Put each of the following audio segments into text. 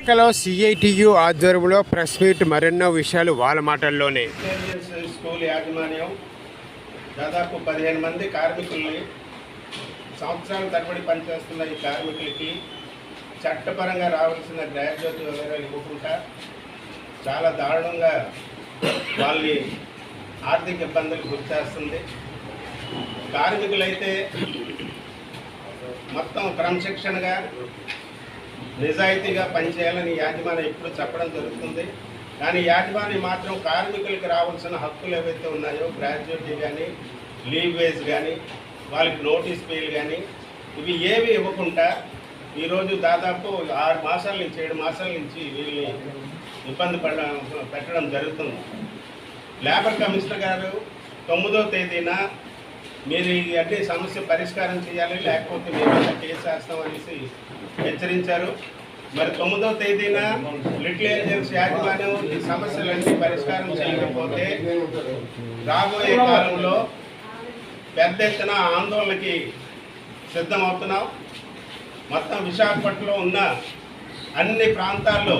విశాఖలో సిఐటియు ఆధ్వర్యంలో press meet మరెన్నో విషయాలు వాళ్ళ మాటల్లోనే. స్కూల్ యాజమాన్యం దాదాపు పదిహేను మంది కార్మికుల్ని సంవత్సరాల తరబడి పనిచేస్తున్న ఈ కార్మికులకి చట్టపరంగా రావాల్సిన గ్రాడ్యుయేట్ వివరాలు ఇవ్వకుండా చాలా దారుణంగా వాళ్ళని ఆర్థిక ఇబ్బందులు గురిచేస్తుంది కార్మికులైతే మొత్తం క్రమశిక్షణగా నిజాయితీగా పనిచేయాలని యాజమాన్యం ఎప్పుడు చెప్పడం జరుగుతుంది. కానీ యాజమాన్యం మాత్రం కార్మికులకు రావాల్సిన హక్కులు ఏవైతే ఉన్నాయో గ్రాడ్యుయేటీ కానీ లీవ్ వేజ్ కానీ వాళ్ళకి నోటీస్ పేలు కానీ ఇవి ఏవి ఇవ్వకుండా ఈరోజు దాదాపు ఆరు మాసాల నుంచి ఏడు మాసాల నుంచి వీళ్ళని ఇబ్బంది పడడం పెట్టడం జరుగుతుంది. లేబర్ కమిషనర్ గారు తొమ్మిదో తేదీన మీరు ఈ అన్ని సమస్య పరిష్కారం చేయాలి లేకపోతే మేము చేస్తాం కేసు వేస్తాం అనేసి హెచ్చరించారు. మరి తొమ్మిదవ తేదీన లిటిల్ ఏంజల్స్ యాజమాన్యం ఈ సమస్యలన్నీ పరిష్కారం చేయకపోతే రాబోయే కాలంలో పెద్ద ఎత్తున ఆందోళనకి సిద్ధమవుతున్నాం. మొత్తం విశాఖపట్నంలో ఉన్న అన్ని ప్రాంతాల్లో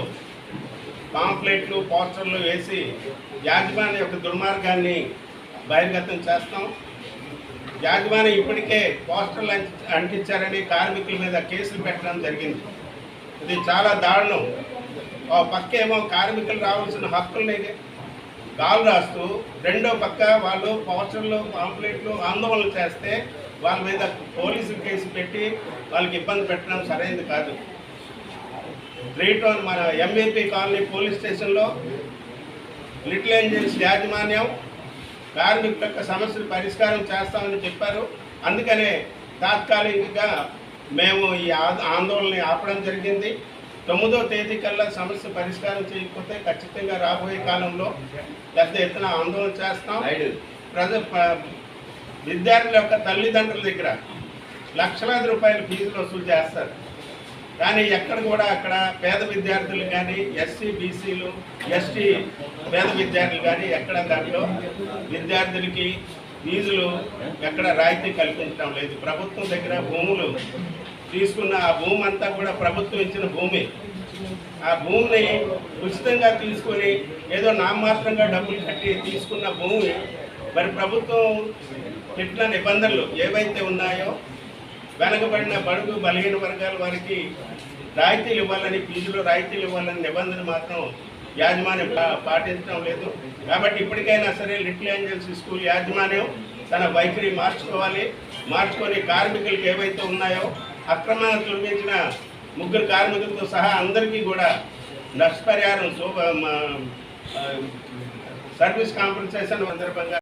పాంప్లెట్లు పోస్టర్లు వేసి యాజమాన్య యొక్క దుర్మార్గాన్ని బహిర్గతం చేస్తాం. యాజమాన్యం ఇప్పటికే పోస్టర్లు అంటి- అంటించారని కార్మికుల మీద కేసులు పెట్టడం జరిగింది. ఇది చాలా దారుణం. ఓ పక్క ఏమో కార్మికులు రావాల్సిన హక్కుల్ని గాలు రాస్తూ రెండో పక్క వాళ్ళు పోస్టర్లు పాంప్లెట్లు ఆందోళన చేస్తే వాళ్ళ మీద పోలీసులు కేసు పెట్టి వాళ్ళకి ఇబ్బంది పెట్టడం సరైనది కాదు. రీటోన్ మన ఎంఏపీ కాలనీ పోలీస్ స్టేషన్లో లిటిల్ ఏంజల్స్ యాజమాన్యం కార్మికుల యొక్క సమస్యలు పరిష్కారం చేస్తామని చెప్పారు. అందుకనే తాత్కాలికంగా మేము ఈ ఆందోళన ఆపడం జరిగింది. తొమ్మిదో తేదీ కల్లా సమస్య పరిష్కారం చేయకపోతే ఖచ్చితంగా రాబోయే కాలంలో పెద్ద ఎత్తున ఆందోళన చేస్తాం. ప్రజ విద్యార్థుల యొక్క తల్లిదండ్రుల దగ్గర లక్షలాది రూపాయల ఫీజులు వసూలు చేస్తారు. కానీ ఎక్కడ కూడా అక్కడ పేద విద్యార్థులు కానీ ఎస్సీ బీసీలు ఎస్టీ పేద విద్యార్థులు కానీ ఎక్కడ దాంట్లో విద్యార్థులకి ఫీజులు ఎక్కడ రాయితీ కల్పించడం లేదు. ప్రభుత్వం దగ్గర భూములు తీసుకున్న ఆ భూమి అంతా కూడా ప్రభుత్వం ఇచ్చిన భూమి. ఆ భూమిని ఉచితంగా తీసుకొని ఏదో నామమాత్రంగా డబ్బులు కట్టి తీసుకున్న భూమి మరి ప్రభుత్వం పెట్టిన నిబంధనలు ఏవైతే ఉన్నాయో వెనకబడిన బడుగు బలహీన వర్గాల వారికి రాయితీలు ఇవ్వాలని ఫీజులో రాయితీలు ఇవ్వాలని నిబంధన మాత్రం యాజమాన్యం పాటించడం లేదు. కాబట్టి ఇప్పటికైనా సరే లిటిల్ ఏంజల్స్ స్కూల్ యాజమాన్యం తన వైఖరి మార్చుకోవాలి. మార్చుకొని కార్మికులకు ఏవైతే ఉన్నాయో అక్రమాన్ని తొలగించిన ముగ్గురు కార్మికులతో సహా అందరికీ కూడా నష్టపరిహారం మా- సర్వీస్ కాంపెన్సేషన్ సందర్భంగా